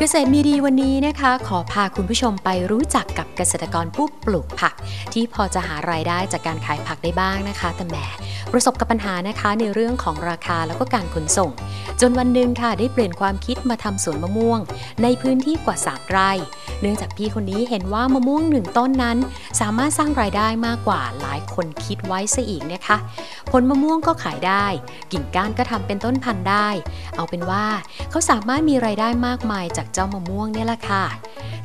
เกษตรมีดีวันนี้นะคะ ขอพาคุณผู้ชมไปรู้จักกับเกษตรกรผู้ปลูกผัก ที่พอจะหารายได้จากการขายผักได้บ้างนะคะแต่แหมประสบกับปัญหานะคะในเรื่องของราคาแล้วก็การขนส่ง จนวันหนึ่งค่ะได้เปลี่ยนความคิดมาทำสวนมะม่วง ในพื้นที่กว่า3ไร่ เนื่องจากพี่คนนี้เห็นว่ามะม่วงหนึ่งต้นนั้น สามารถสร้างรายได้มากกว่าหลายคนคิดไว้ซะอีกนะคะ ผลมะม่วงก็ขายได้ กิ่งก้านก็ทำเป็นต้นพันธุ์ได้ เอาเป็นว่าเขาสามารถมีรายได้มากมายจากเจ้ามะม่วงเนี่ยแหละค่ะ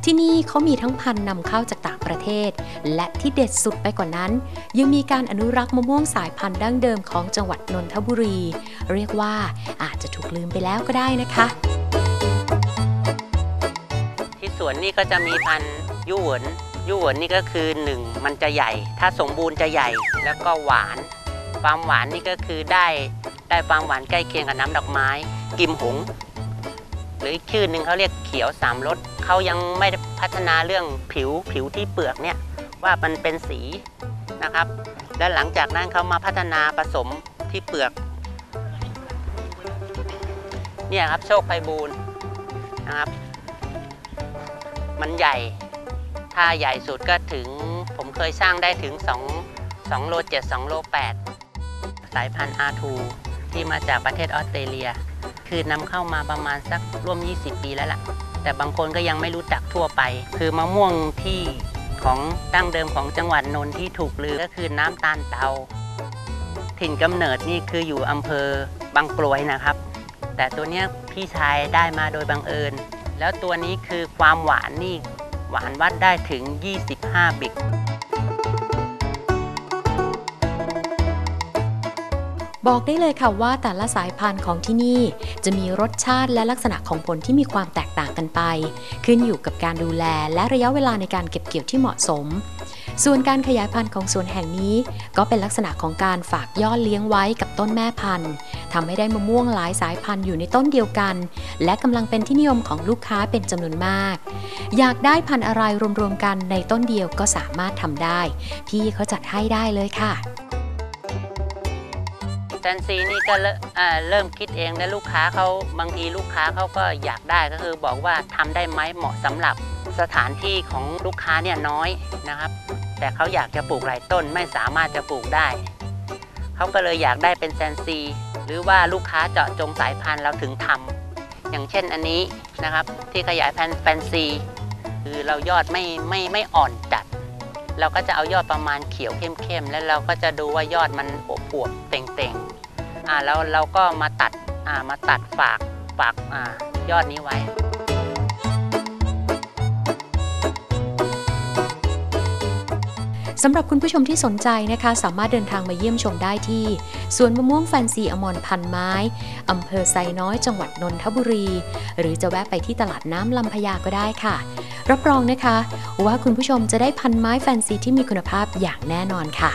ที่นี่เขามีทั้งพันธุ์นำเข้าจากต่างประเทศ และที่เด็ดสุดไปกว่านั้น ยังมีการอนุรักษ์มะม่วงสายพันธุ์ดั้งเดิมของจังหวัดนนทบุรี เรียกว่าอาจจะถูกลืมไปแล้วก็ได้นะคะ สวนนี่ก็จะมีพันธุ์ยู่หวนยู่หวนนี่ก็คือหนึ่งมันจะใหญ่ ถ้าสมบูรณ์จะใหญ่แล้วก็หวาน ความหวานนี่ก็คือได้ได้ความหวานใกล้เคียงกับน้ำดอกไม้ กิมหง หรืออีกชื่อหนึ่งเขาเรียกเขียวสามรสเขายังไม่พัฒนาเรื่องผิวผิวที่เปลือกเนี่ยว่ามันเป็นสีนะครับ และหลังจากนั้นเขามาพัฒนาผสมที่เปลือกเนี่ยครับโชคไพบูลนะครับ มันใหญ่ ถ้าใหญ่สุดก็ถึงผมเคยสร้างได้ถึง 2 2โล7 2โล8สายพันธุ์ R2 ที่มาจากประเทศออสเตรเลีย คือนำเข้ามาประมาณสักร่วม 20 ปีแล้วล่ะ แต่บางคนก็ยังไม่รู้จักทั่วไป คือมะม่วงที่ของดั้งเดิมของจังหวัดนนท์ที่ถูกลือก็คือน้ำตาลเตา ถิ่นกำเนิดนี่คืออยู่อำเภอบางกลวยนะครับ แต่ตัวเนี้ยพี่ชายได้มาโดยบังเอิญ แล้วตัวนี้คือความหวานนี่ หวานวัดได้ถึง 25 บิก บอกได้เลยค่ะว่าแต่ละสายพันธุ์ของที่นี่ จะมีรสชาติและลักษณะของผลที่มีความแตกต่างกันไป ขึ้นอยู่กับการดูแลและระยะเวลาในการเก็บเกี่ยวที่เหมาะสม ส่วนการขยายพันธุ์ของสวนแห่งนี้ ก็เป็นลักษณะของการฝากยอดเลี้ยงไว้กับต้นแม่พันธุ์ทำให้ได้มะม่วงหลายสายพันธุ์อยู่ในต้นเดียวกัน และกำลังเป็นที่นิยมของลูกค้าเป็นจำนวนมาก อยากได้พันธุ์อะไรรวมๆกันในต้นเดียวก็สามารถทำได้ พี่เขาจัดให้ได้เลยค่ะแซนซีนี่ก็เริ่มอ่าเริ่มคิดเองและลูกค้าเขาบางทีลูกค้าเขาก็อยากได้ก็คือบอกว่าทำได้ไหมเหมาะสำหรับสถานที่ของลูกค้าเนี่ยน้อยนะครับ แต่เขาอยากจะปลูกหลายต้นไม่สามารถจะปลูกได้ เขาก็เลยอยากได้เป็นแซนซี หรือว่าลูกค้าเจาะจงสายพันธุ์เราถึงทำอย่างเช่นอันนี้นะครับที่ขยายพันธุ์แฟนซี คือเรายอดไม่ไม่ไม่อ่อนจัด เราก็จะเอายอดประมาณเขียวเข้มๆแล้วเราก็จะดูว่ายอดมันอวบๆเต่งๆอ่าแล้วเราก็มาตัดอ่ามาตัดฝากฝากอ่ายอดนี้ไว้ สำหรับคุณผู้ชมที่สนใจนะคะ สามารถเดินทางมาเยี่ยมชมได้ที่สวนมะม่วงแฟนซีอมรพันไม้อำเภอไซน้อยจังหวัดนนทบุรี หรือจะแวะไปที่ตลาดน้ำลำพญาก็ได้ค่ะ รับรองนะคะ ว่าคุณผู้ชมจะได้พันไม้แฟนซีที่มีคุณภาพอย่างแน่นอนค่ะ